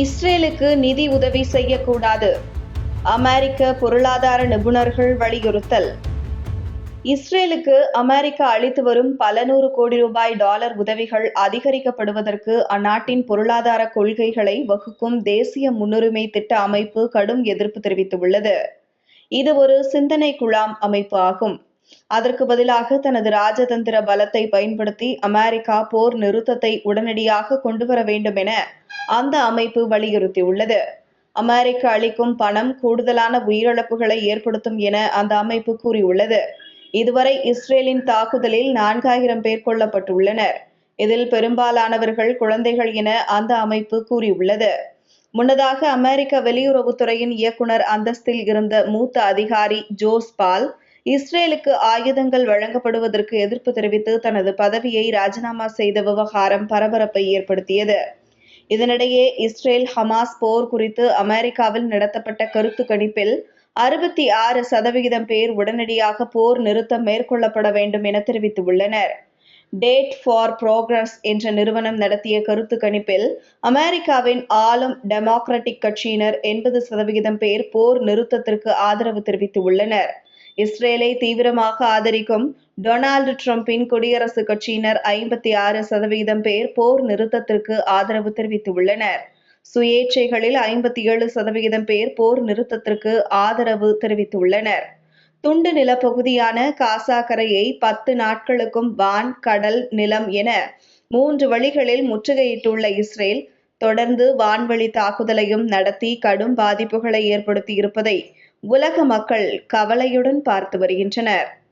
இஸ்ரேலுக்கு நிதி உதவி செய்யக்கூடாது. அமெரிக்க பொருளாதார நிபுணர்கள் வலியுறுத்தல். இஸ்ரேலுக்கு அமெரிக்கா அளித்து வரும் பல நூறு கோடி ரூபாய் டாலர் உதவிகள் அதிகரிக்கப்படுவதற்கு அந்நாட்டின் பொருளாதார கொள்கைகளை வகுக்கும் தேசிய முன்னுரிமை திட்ட அமைப்பு கடும் எதிர்ப்பு தெரிவித்துள்ளது. இது ஒரு சிந்தனை குழாம் அமைப்பு ஆகும். அதற்கு பதிலாக தனது ராஜதந்திர பலத்தை பயன்படுத்தி அமெரிக்கா போர் நிறுத்தத்தை உடனடியாக கொண்டு வர வேண்டும் என அந்த அமைப்பு வலியுறுத்தியுள்ளது. அமெரிக்க அளிக்கும் பணம் கூடுதலான உயிரிழப்புகளை ஏற்படுத்தும் என அந்த அமைப்பு கூறியுள்ளது. இதுவரை இஸ்ரேலின் தாக்குதலில் நான்காயிரம் பேர் கொல்லப்பட்டுள்ளனர். இதில் பெரும்பாலானவர்கள் குழந்தைகள் என அந்த அமைப்பு கூறியுள்ளது. முன்னதாக அமெரிக்க வெளியுறவுத்துறையின் இயக்குனர் அந்தஸ்தில் இருந்த மூத்த அதிகாரி ஜோஸ் பால் இஸ்ரேலுக்கு ஆயுதங்கள் வழங்கப்படுவதற்கு எதிர்ப்பு தெரிவித்து தனது பதவியை ராஜினாமா செய்த விவகாரம் பரபரப்பை ஏற்படுத்தியது. இதனிடையே இஸ்ரேல் ஹமாஸ் போர் குறித்து அமெரிக்காவில் நடத்தப்பட்ட கருத்து கணிப்பில் அறுபத்தி ஆறு சதவிகிதம் பேர் உடனடியாக போர் நிறுத்தம் மேற்கொள்ளப்பட வேண்டும் என தெரிவித்துள்ளனர். டேட் ஃபார் ப்ரோக்ரஸ் என்ற நிறுவனம் நடத்திய கருத்து கணிப்பில் அமெரிக்காவின் ஆளும் டெமோக்ராட்டிக் கட்சியினர் எண்பது சதவிகிதம் பேர் போர் நிறுத்தத்திற்கு ஆதரவு தெரிவித்துள்ளனர். இஸ்ரேலை தீவிரமாக ஆதரிக்கும் டொனால்டு டிரம்பின் குடியரசுக் கட்சியினர் ஐம்பத்தி ஆறு சதவிகிதம் பேர் போர் நிறுத்தத்திற்கு ஆதரவு தெரிவித்துள்ளனர். சுயேட்சைகளில் ஐம்பத்தி ஏழு சதவிகிதம் பேர் போர் நிறுத்தத்திற்கு ஆதரவு தெரிவித்துள்ளனர். துண்டு நிலப்பகுதியான காசா கரையை பத்து நாட்களுக்கும் வான் கடல் நிலம் என மூன்று வழிகளில் முற்றுகையிட்டுள்ள இஸ்ரேல் தொடர்ந்து வான்வழி தாக்குதலையும் நடத்தி கடும் பாதிப்புகளை ஏற்படுத்தி இருப்பதை உலக மக்கள் கவலையுடன் பார்த்து வருகின்றனர்.